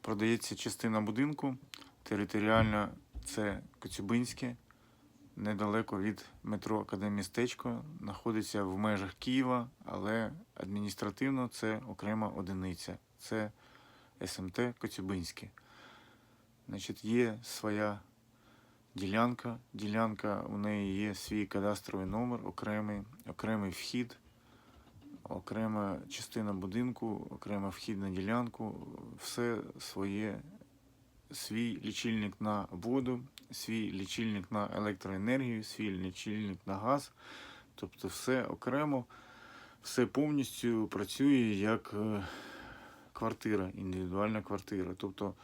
Продається частина будинку. Територіально це Коцюбинське, недалеко від метро Академістечко. Знаходиться в межах Києва, але адміністративно це окрема одиниця. Це СМТ Коцюбинське. Значить, є своя ділянка. Ділянка у неї є свій кадастровий номер, окремий, окремий вхід, окрема частина будинку, окрема вхід на ділянку, все своє, свій лічильник на воду, свій лічильник на електроенергію, свій лічильник на газ. Тобто все окремо, все повністю працює як е, квартира, індивідуальна квартира. Тобто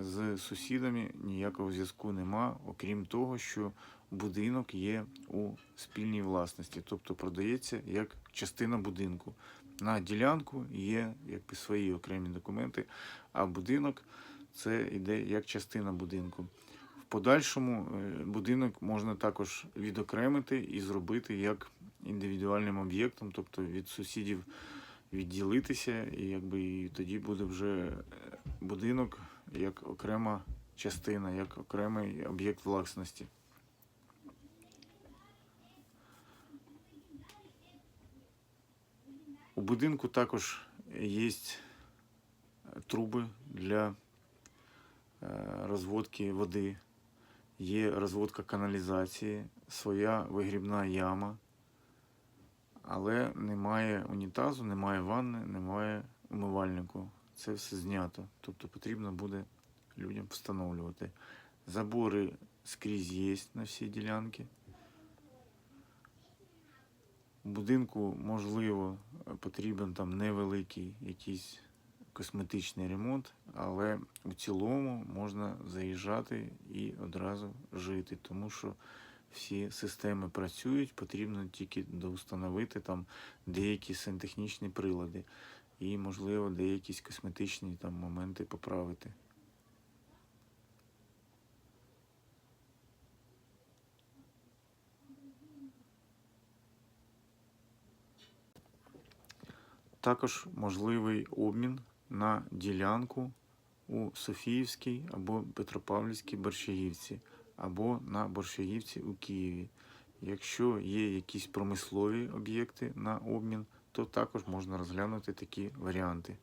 з сусідами ніякого зв'язку нема, окрім того, що будинок є у спільній власності, тобто продається як частина будинку. На ділянку є якби свої окремі документи, а будинок це йде як частина будинку. В подальшому е, будинок можна також відокремити і зробити як індивідуальним об'єктом, тобто від сусідів відділитися, і якби і тоді буде вже е, будинок як окрема частина, як окремий об'єкт власності. У будинку також є труби для е, розводки води, є розводка каналізації, своя вигрібна яма, але немає унітазу, немає ванни, немає умивальнику. Це все знято. Тобто потрібно буде людям встановлювати. Забори скрізь є на всі ділянки. Будинку, можливо, потрібен там невеликий якийсь косметичний ремонт, але у цілому можна заїжджати і одразу жити, тому що всі системи працюють, потрібно тільки доустановити там деякі сантехнічні прилади і, можливо, деякі косметичні там моменти поправити. Також можливий обмін на ділянку у Софіївській або Петропавлівській Борщагівці, або на Борщагівці у Києві. Якщо є якісь промислові об'єкти на обмін, то також можна розглянути такі варіанти.